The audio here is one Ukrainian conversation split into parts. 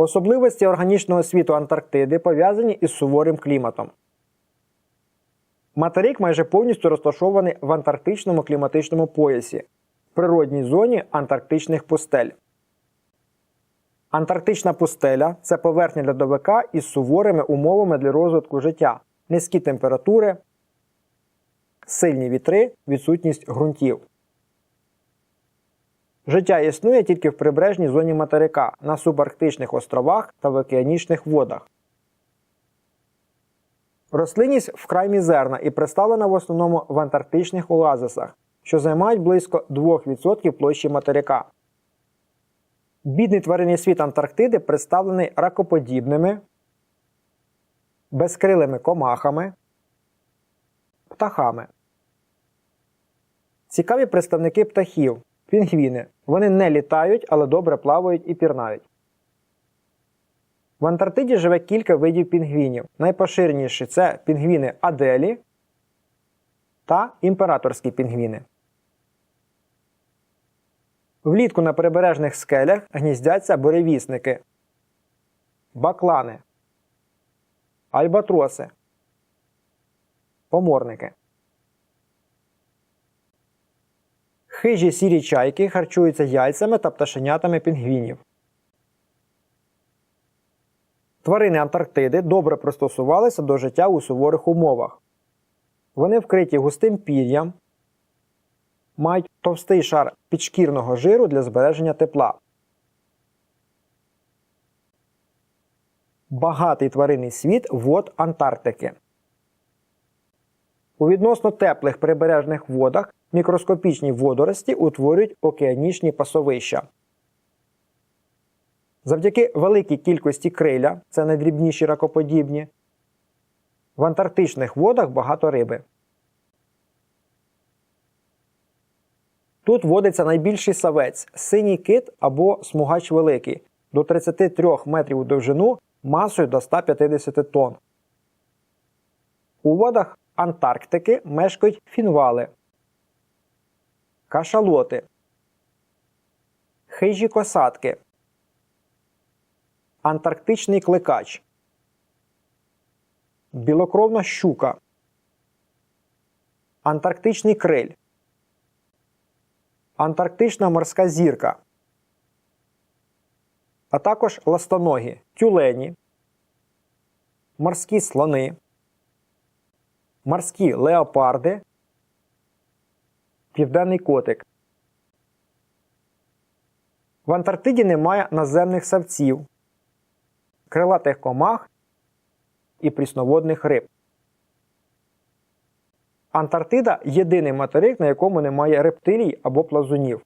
Особливості органічного світу Антарктиди пов'язані із суворим кліматом. Материк майже повністю розташований в антарктичному кліматичному поясі, природній зоні антарктичних пустель. Антарктична пустеля це поверхня льодовика із суворими умовами для розвитку життя, низькі температури, сильні вітри, відсутність ґрунтів. Життя існує тільки в прибережній зоні материка, на субарктичних островах та в океанічних водах. Рослинність вкрай мізерна і представлена в основному в антарктичних оазисах, що займають близько 2% площі материка. Бідний тваринний світ Антарктиди представлений ракоподібними, безкрилими комахами, птахами. Цікаві представники птахів пінгвіни. Вони не літають, але добре плавають і пірнають. В Антарктиді живе кілька видів пінгвінів. Найпоширеніші це пінгвіни Аделі та імператорські пінгвіни. Влітку на прибережних скелях гніздяться буревісники, баклани, альбатроси, поморники. Хижі сірі чайки харчуються яйцями та пташенятами пінгвінів. Тварини Антарктиди добре пристосувалися до життя у суворих умовах. Вони вкриті густим пір'ям, мають товстий шар підшкірного жиру для збереження тепла. Багатий тваринний світ вод Антарктики. У відносно теплих прибережних водах мікроскопічні водорості утворюють океанічні пасовища. Завдяки великій кількості криля, це найдрібніші ракоподібні, в антарктичних водах багато риби. Тут водиться найбільший савець синій кит або смугач великий до 33 метрів у довжину масою до 150 тонн. У водах Антарктики мешкають фінвали, кашалоти, хижі косатки, антарктичний кликач, білокровна щука, антарктичний криль, антарктична морська зірка, а також ластоногі, тюлені, морські слони, морські леопарди, південний котик. В Антарктиді немає наземних савців, крилатих комах і прісноводних риб. Антарктида єдиний материк, на якому немає рептилій або плазунів.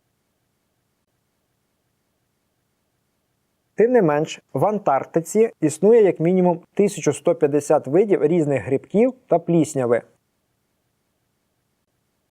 Тим не менш, в Антарктиці існує як мінімум 1150 видів різних грибків та плісняви.